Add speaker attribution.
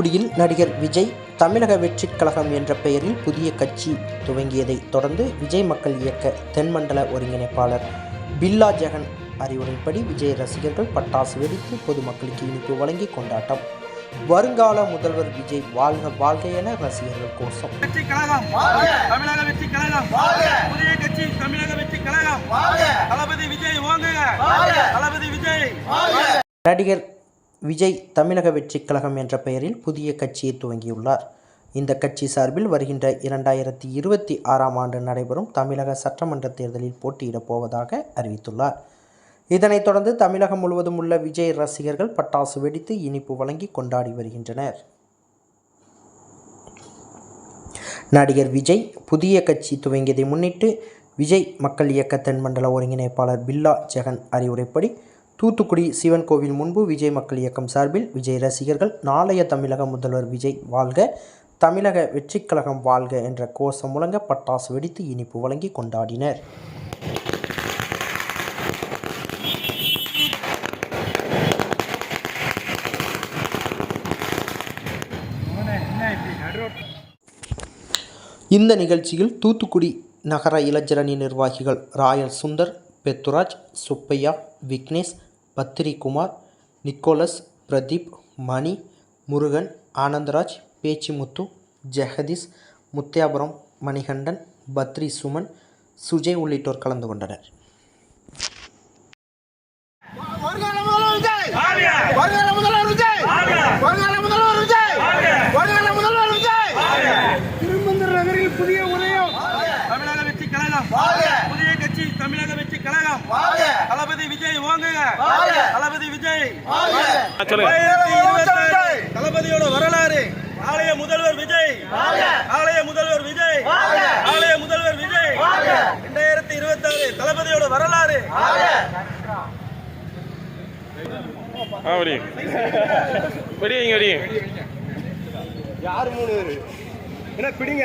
Speaker 1: தூத்துக்குடியில் நடிகர் விஜய் தமிழக வெற்றிக் கழகம் என்ற பெயரில் புதிய கட்சி துவங்கியதை தொடர்ந்து விஜய் மக்கள் இயக்க தென்மண்டல ஒருங்கிணைப்பாளர் பில்லா ஜெகன் அறிவுரைப்படி விஜய் ரசிகர்கள் பட்டாசு வெடித்து பொதுமக்களுக்கு இனிப்பு வழங்கி கொண்டாட்டம். வருங்கால முதல்வர் விஜய் வாழ்க வாழ்க என ரசிகர்கள் கோஷம்.
Speaker 2: வெற்றி கழகம் தமிழக வெற்றி கழகம் புதிய கட்சி தமிழக வெற்றி கழகம் தளபதி விஜய் ஓங்குக! தளபதி விஜய்
Speaker 1: நடிகர் விஜய் தமிழக வெற்றிக் கழகம் என்ற பெயரில் புதிய கட்சியை துவங்கியுள்ளார். இந்த கட்சி சார்பில் வருகின்ற இரண்டாயிரத்தி இருபத்தி ஆறாம் ஆண்டு நடைபெறும் தமிழக சட்டமன்ற தேர்தலில் போட்டியிடப் போவதாக அறிவித்துள்ளார். இதனைத் தொடர்ந்து தமிழகம் முழுவதும் உள்ள விஜய் ரசிகர்கள் பட்டாசு வெடித்து இனிப்பு வழங்கி கொண்டாடி வருகின்றனர். நடிகர் விஜய் புதிய கட்சி துவங்கியதை முன்னிட்டு விஜய் மக்கள் இயக்க தென்மண்டல ஒருங்கிணைப்பாளர் பில்லா ஜெகன் அறிவுரைப்படி தூத்துக்குடி சிவன் கோவில் முன்பு விஜய் மக்கள் இயக்கம் சார்பில் விஜய் ரசிகர்கள் நாளைய தமிழக முதல்வர் விஜய் வாழ்க தமிழக வெற்றிக் கழகம் வாழ்க என்ற கோஷம் முழங்க பட்டாசு வெடித்து இனிப்பு வழங்கி கொண்டாடினர். இந்த நிகழ்ச்சியில் தூத்துக்குடி நகர இளைஞரணி நிர்வாகிகள் ராயல் சுந்தர் பெத்துராஜ் சுப்பையா விக்னேஷ் பத்திரிகுமார் நிக்கோலஸ் பிரதீப் மணி முருகன் ஆனந்தராஜ் பேச்சிமுத்து ஜெகதீஷ் முத்தியாபுரம் மணிகண்டன் பத்ரி சுமன் சுஜய் உள்ளிட்டோர் கலந்து கொண்டனர்.
Speaker 3: உதயம்!
Speaker 2: தமிழக வெற்றி கழகம்! புதிய கட்சி தமிழக வெற்றி கழகம்! தளபதி விஜய் ஓங்குக தளபதி விஜய். தளபதியோட வரலாறு. நாளைய முதல்வர் விஜய். நாளைய முதல்வர் விஜய். நாளைய முதல்வர் விஜய். ரெண்டாயிரத்தி இருபத்தாறு தளபதியோட வரலாறு.
Speaker 3: யார் மூணு பேரு? என்ன பிடிங்க.